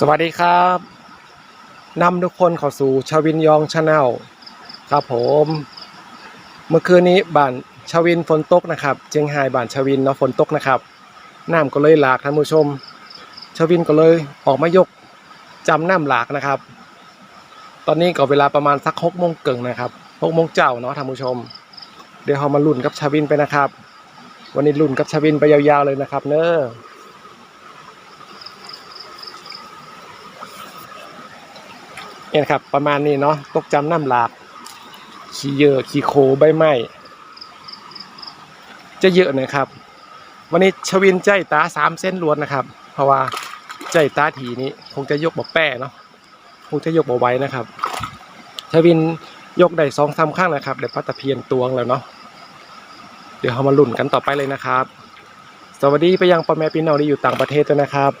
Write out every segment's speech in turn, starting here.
สวัสดีครับนำทุกคนเข้าสู่ชาวินยองชาแนลครับผม เมื่อคืนนี้บ้านชาวินฝนตกนะครับเจียงไฮ้บ้านชาวินเนาะฝนตกนะครับน้ำก็เลยหลากท่านผู้ชมชาวินก็เลยออกมายกจำน้ำหลากนะครับ ตอนนี้ก็เวลาประมาณสักหกโมงเกิงนะครับหกโมงเจ้าเนาะท่านผู้ชม เดี๋ยวเรามาลุ้นกับชาวินไปนะครับ วันนี้ลุ้นกับชาวินไปยาวๆเลยนะครับ เนอะ นี่ยนะครับประมาณนี้เนาะตกจำน้ำหลากขี้เยอะขี้โคใบไม้จะเยอะนะครับ วันนี้ชวินใจตาสามเส้นล้วนนะครับ เพราะว่าใจตาถีนี้คงจะยกบ่แป้เนาะคงจะยกบ่ไว้นะครับชวินยกได้สองสามข้างนะครับเดี๋ยวพัตตะเพียนตวงแล้วเนาะเดี๋ยวเรามาลุ้นกันต่อไปเลยนะครับ สวัสดีไปยังพ่อแม่พี่น้องที่อยู่ต่างประเทศด้วยนะครับ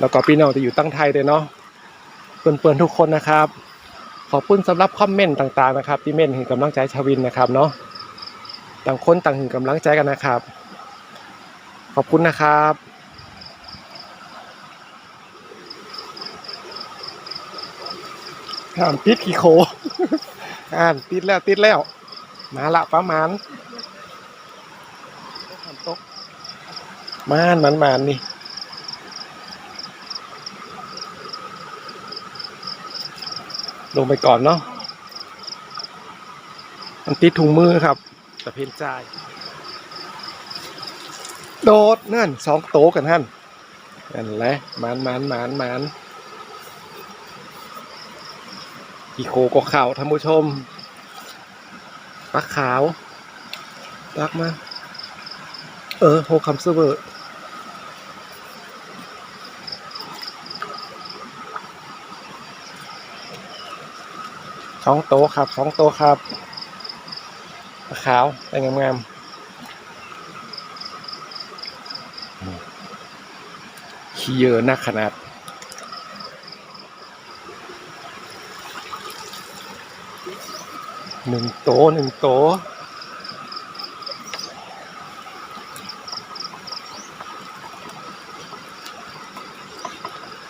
แล้วก็พี่น้องที่อยู่ตั้งไทยด้วยเนาะเพื่อนๆทุกคนนะครับ ขอบคุณสำหรับคอมเมนต์ต่างๆนะครับ ที่เม่นถึงกำลังใจชาวินนะครับเนาะต่างคนต่างถึงกำลังใจกันนะครับ ขอบคุณนะครับอ่านติดขี่โคอ่านติดแล้วติดแล้ว มาละประมาณตกมานมันมานนี่ ลงไปก่อนเนาะมันติดถุงมือครับแต่เพียนใจาย โดดนั่นสองโตกันท่านนั่นแหละหมันหมันหมันหมันอีโคก็ขาวท่านผู้ชมปลาขาวตักมา เออโฮคัมเซอร์เวอร์ สองโตะครับสองโตะครับขาวแต่งงามๆขี้เยอะนักขนาดหนึ่งโตะหนึ่งโตะ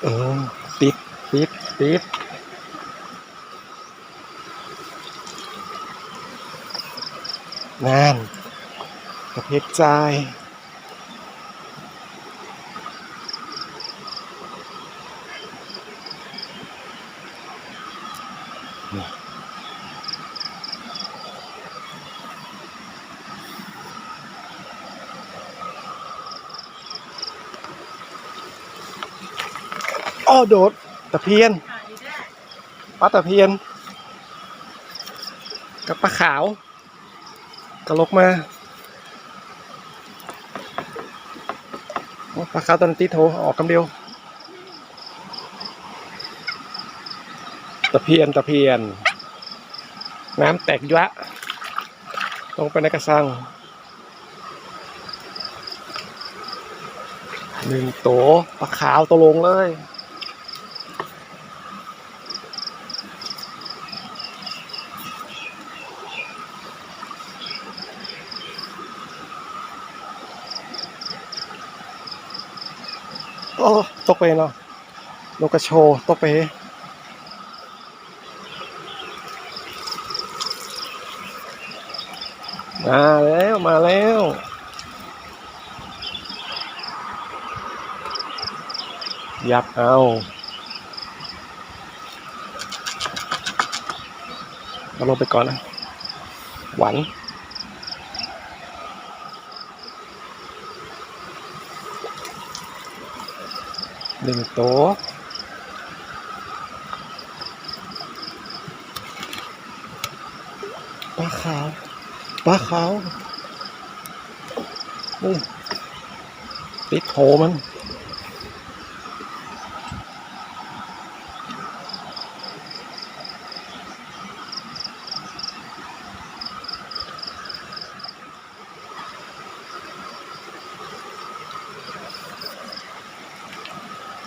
เออติดติดติด นานกระเพกใจายอ้อโดดตะเพียนปลาตะเพียน กับปลาขาว กระลกมาปลาขาวตอนตีโถออกคำเดียว ตะเพียนตะเพียน น้ำแตกยะลงไปในกระสังหนึ่งโตปลาขาวตัวลงเลย โอ้ตกไปเนาะนกกระโชว์ตกไปมาแล้วมาแล้วยับเอาเอาลงไปก่อนนะหวาน หนึ่งโต๊ะปลาขาวปลาขาวนี่ติดโถมัน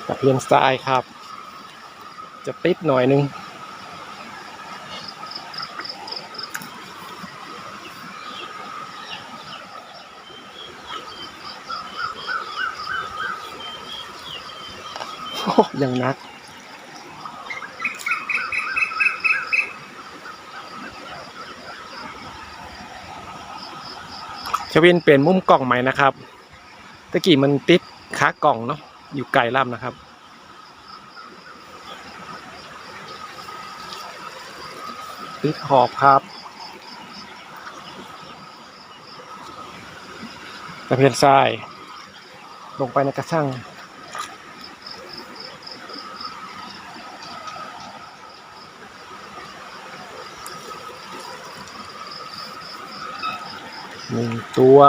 ตะเพียนทรายครับ จะติดหน่อยนึงอย่างนักชวินเปลี่ยนมุมกล่องใหม่นะครับ ตะกี้มันติดขากล่องเนาะ อยู่ไกลล่ำนะครับ ติดขอบครับตะเพียนทราย ลงไปในกระชังหนึ่งตัว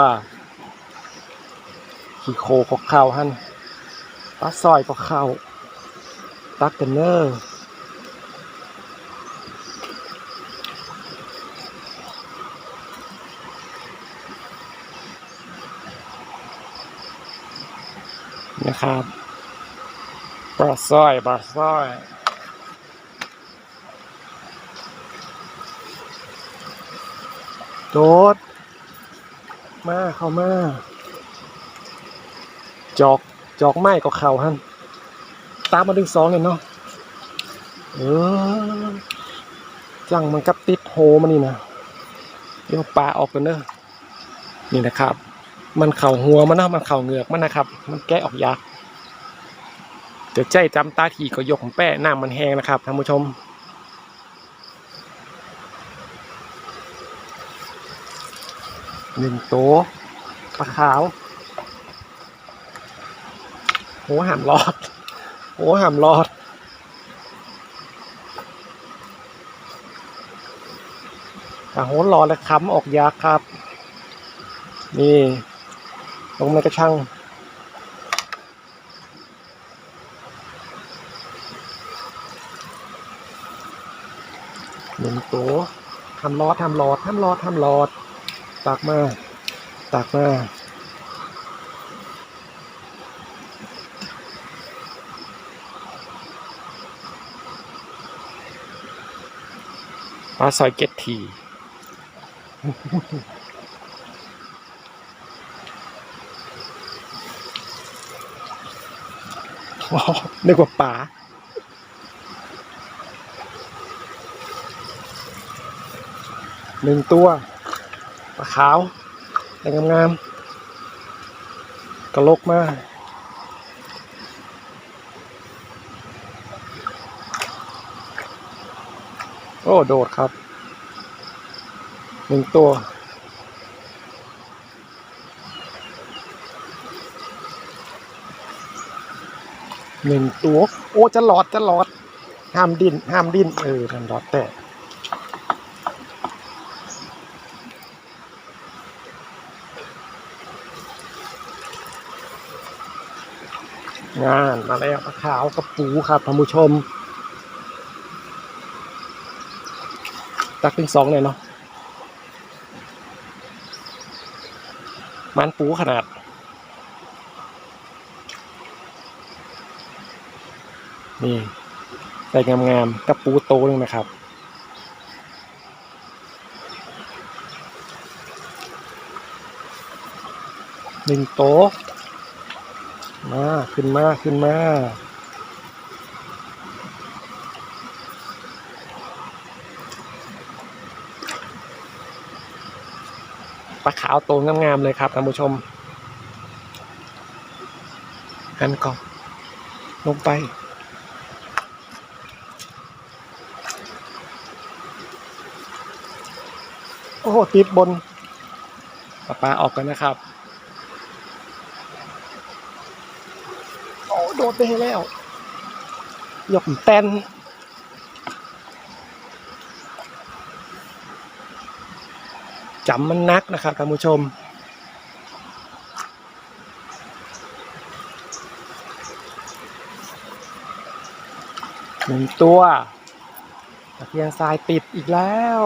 ขี้โคก็เข้าฮั่น ปลาซอยก็เข้า ตักกันเนอร์นะครับปลาซอยปลาซอยโดดมาเข้ามาจอก จอกไม้ก็เข่าฮันตามมาดึงสองเลยเนาะเออจังมันกับติดโฮมันนี่นะเดี๋ยวปลาออกกันเนอะนี่นะครับ มันเข่าหัวมันนะมันเข่าเหงือกมันนะครับ มันแกะออกยากเดี๋ยวใจจำตาทีก็ยกของแป้น้ำมันแห้งนะครับท่านผู้ชมหนึ่งโตปลาขาว โหหามรอดโหหามรอดปลาโหรอดและค้ำออกยากครับ นี่ลงในกระชังหนึ่งตัวทำรอดทำรอดทำรอดทำรอดตักมาตักมา ปลาซอยเก็ตทีว้าวนึกว่าป่าหนึ่งตัวปลาขาวแต่งามๆกระลกมาก โอ้ โดดครับ หนึ่งตัว หนึ่งตัว โอ้ จะหลอดจะหลอด ห้ามดิ้นห้ามดิ้นเออมันหลอดแต่งานมาแล้วขาวกับปูครับท่านผู้ชม ตักเป็นสองเลยเนาะมันปูขนาด นี่ใส่งามๆกับปูโตนึงนะครับหนึ่งโต๊ะมา ขึ้นมา ขึ้นมา ปลาขาวโตงามๆเลยครับท่านผู้ชมหันก่อนลงไป โอ้โหติดบนปลาปลาออกกันนะครับ โอ้โดดไปให้แล้ว ยกแตน จำมันนักนะครับท่านผู้ชม หนึ่งตัวตะเพียนทรายติดอีกแล้ว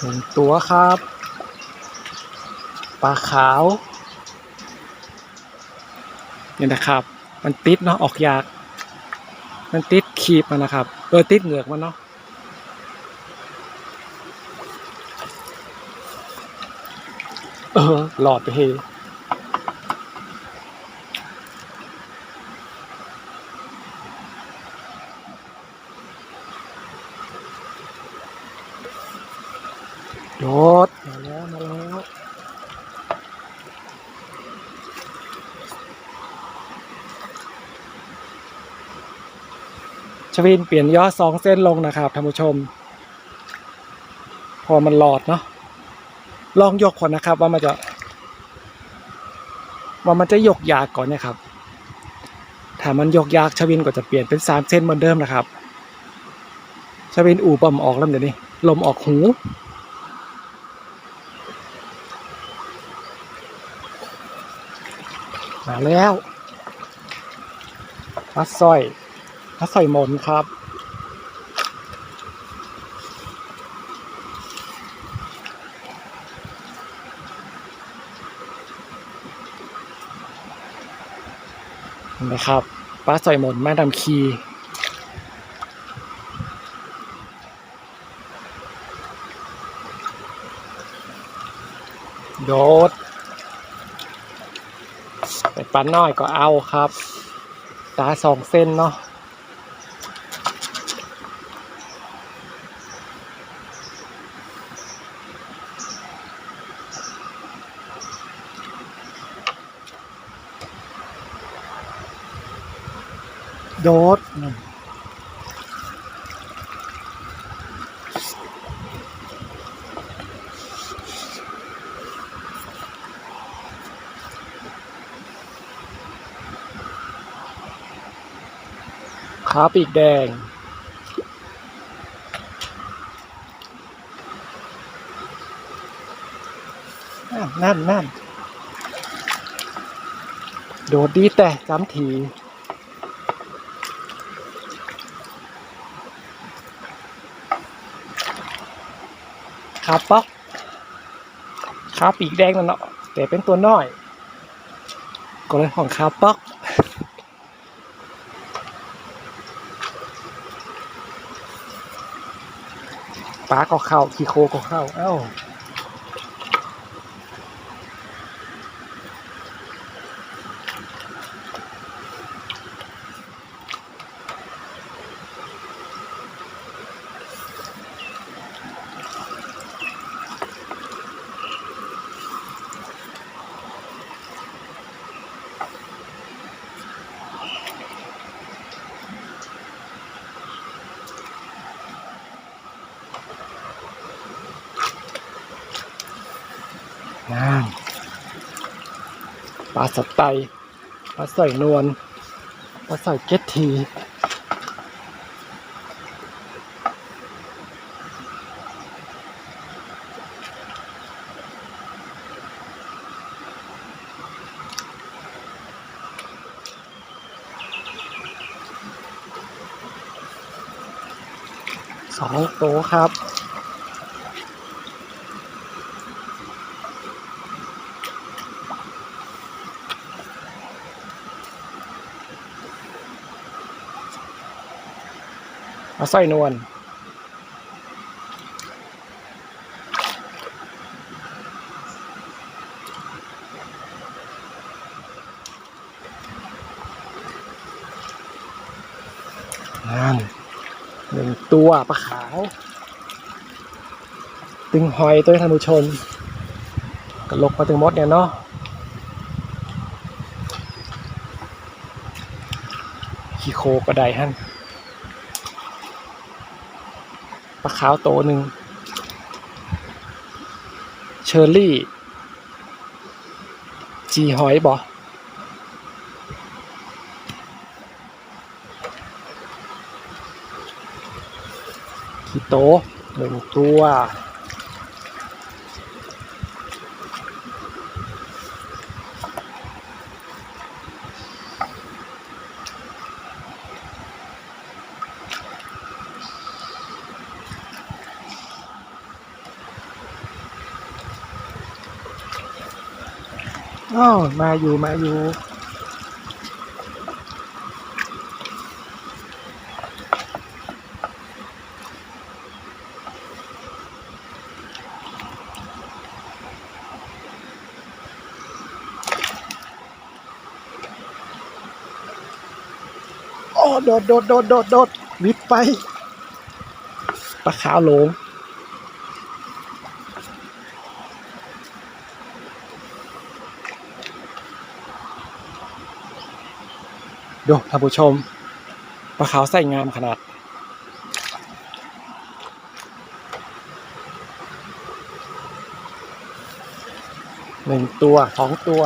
หนึ่งตัวครับ ปลาขาวนี่นะครับ มันติดเนาะออกยาก มันติดคีบมันนะครับเออติดเหงือกมันเนาะเออหลอดไปเฮโดดมาแล้วมาแล้ว ชวินเปลี่ยนย่อสองเส้นลงนะครับท่านผู้ชม พอมันหลอดเนาะลองยกก่อนนะครับ ว่ามันจะ ว่ามันจะยกยากก่อนนะครับถ้ามันยกยากชวินก็จะเปลี่ยนเป็นสามเส้นเหมือนเดิมนะครับชวินอู่ปอมออกแล้วเดี๋ยวนี้ลมออกหูมาแล้วพัดสร้อย พัดสร้อยมนครับ เห็นไหมครับปลาใสอยหมนแม่ดำคีโดดแต่ปลาน้อยก็เอาครับ ตาสองเส้นเนาะ โดดขาปีกแดง นั่นนั่นนั่นโดดดีแต่จำที ขาป๊อกขาปีกแดงนั่นเนาะแต่เป็นตัวน้อย ก็เลยของขาป๊อกปลาก็เข้าขี้โคก็เข้าเอ้า งามปลาสไตปลาสอยนวลปลาสอยเก็ตทีสองโตะครับ มาสร้อยนวลนั่นหนึ่งตัวปลาขาว ตึงหอยตัวนี้ท่านผู้ชมกระลกมาถึงมดเนี่ยเนาะขี้โคก็ได้ฮั่น ปลาขาวโตหนึ่งเชอร์รี่ จีหอยบอกีโตหนึ่งตัวามาอยู่มาอยู่โดดโดดโดดโดดโดดวิดไปปลาขาวหลง ดูท่านผู้ชมปลาขาวใส่งามขนาด หนึ่งตัวสองตัว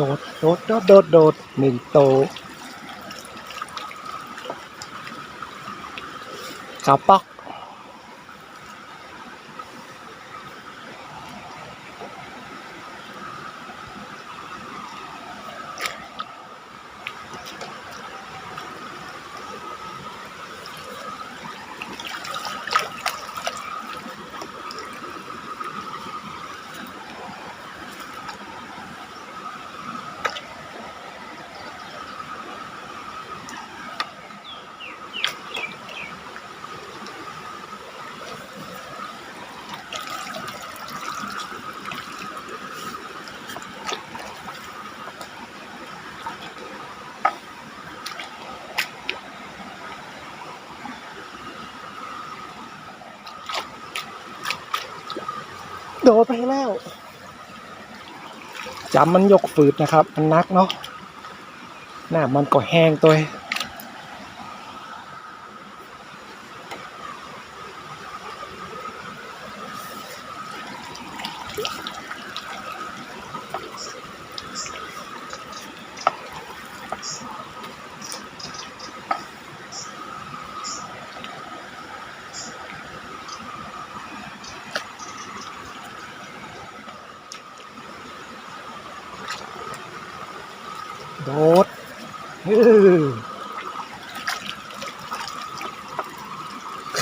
ดดโดดโดดโดดโดดหนึ่งโตกระปอก โดดไปแล้วจำมันยกฝืดนะครับ มันนักเนาะหน้ามันก็แห้งตัวเองโดดอื้อ ข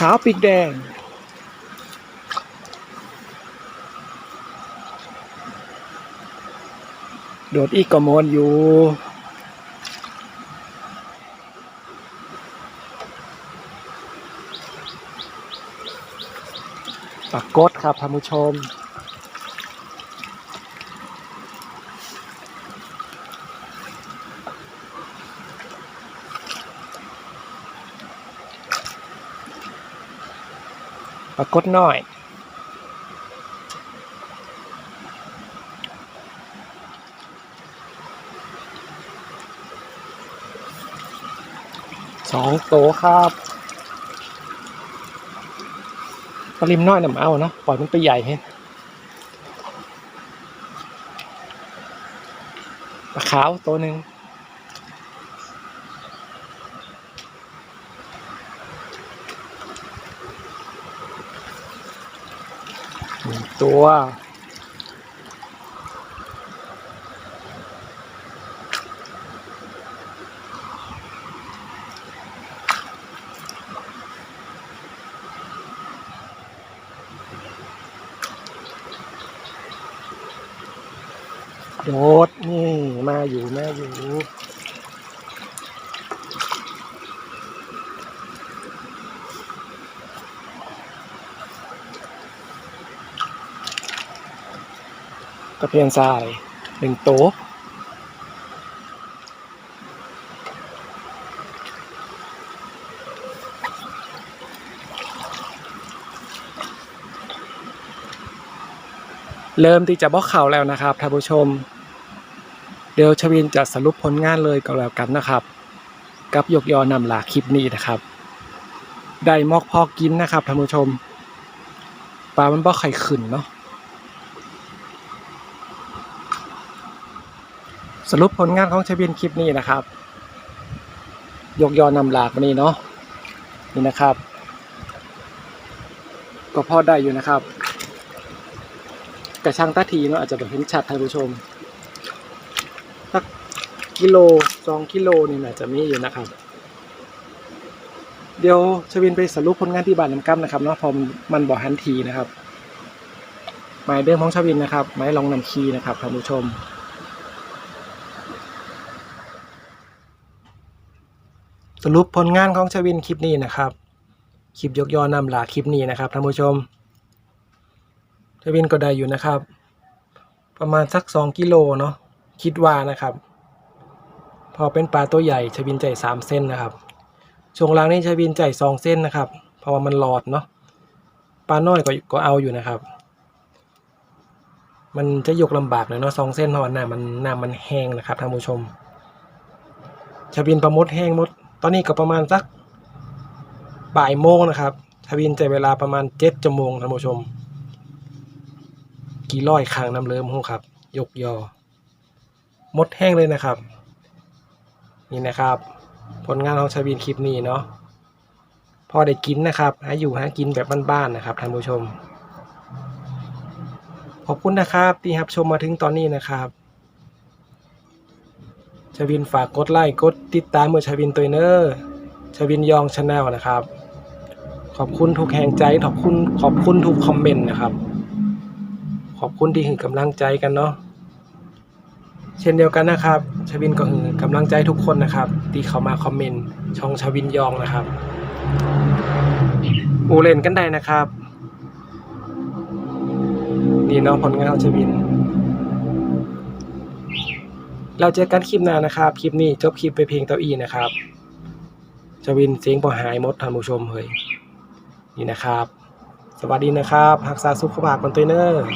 าวปีกแดง โดดอีกกมวนอยู่ปรากฏครับท่านผู้ชม ปรากฏน้อย สองโตวครับปริมน้อยน่ะมาเอาเนาะปล่อยมันไปใหญ่ให้ปลาขาวตัวหนึ่ง หนึ่งตัว โดด นี่ มาอยู่ มาอยู่ ตะ เพียนทรายหนึ่งโต๊ะเริ่มที่จะบอกข่าวแล้วนะครับท่านผู้ชม เดี๋ยวชวินจะสรุปผลงานเลยก็แล้วกันนะครับ กับยกยอนำลาคลิปนี้นะครับ ได้มอกพอกินนะครับท่านผู้ชมปลามันบ่ไข่ขึ้นเนาะ สรุปผลงานของชวินคลิปนี้นะครับ ยกยอนำหลากมานี่เนาะนี่นะครับ ก็พอได้อยู่นะครับ กระช่างตาทีเนาะอาจจะแบบเห็นชัดท่านผู้ชมสักกิโลสองกิโลนี่น่าจะมีอยู่นะครับ เดี๋ยวชวินไปสรุปผลงานที่บ้านน้ำกัมนะครับเนาะพอมันมันบ่หันทีนะครับ หมายเดิมของชวินนะครับ หมายลองนำคีนะครับท่านผู้ชม รุปผลงานของชวินคลิปนี้นะครับคลิปยกยอนำหลาคลิปนี้นะครับท่านผู้ชมชวินก็ได้อยู่นะครับ ประมาณสักสองกิโลเนาะคิดว่านะครับ พอเป็นปลาตัวใหญ่ชวินใจสามเส้นนะครับช่วงล่างนี่ชวินใจสองเส้นนะครับเพราะว่ามันหลอดเนาะปลาน้อยก็ก็เอาอยู่นะครับ มันจะยกลำบากหน่อยเนาะสองเส้นเพราะว่าน้ำมันน้ำมันแห้งนะครับท่านผู้ชมชวินประมดแห้งมด ตอนนี้ก็ประมาณสักบ่ายโมงนะครับชวินใจเวลาประมาณเจ็ดชั่วโมงท่านผู้ชม กี่ร้อยครั้งน้ำเลิมหูครับ ยกยอมดแห้งเลยนะครับ นี่นะครับ ผลงานของชาวินคลิปนี้เนาะพอได้กินนะครับหาอยู่หากินแบบบ้านๆนะครับท่านผู้ชม ขอบคุณนะครับที่รับชมมาถึงตอนนี้นะครับ ชวินฝากกดไลค์กดติดตามเมื่อชวินตัวเนอร์ชวินยองชาแนลนะครับ ขอบคุณทุกแห่งใจขอบคุณขอบคุณทุกคอมเมนต์นะครับ ขอบคุณที่ให้กำลังใจกันเนาะเช่นเดียวกันนะครับชวินก็ให้กำลังใจทุกคนนะครับที่เข้ามาคอมเมนต์ช่องชวินยองนะครับ อูเล่นกันได้นะครับ นี่เนาะผลงานของชวิน เราเจอกันคลิปหน้านะครับ คลิปนี้จบคลิปไปเพลงเต้าอี้นะครับชวินเสียงพอหายมดท่านผู้ชมเฮ้ยนี่นะครับ สวัสดีนะครับหักษาสุขภาพกันตัวเนอร์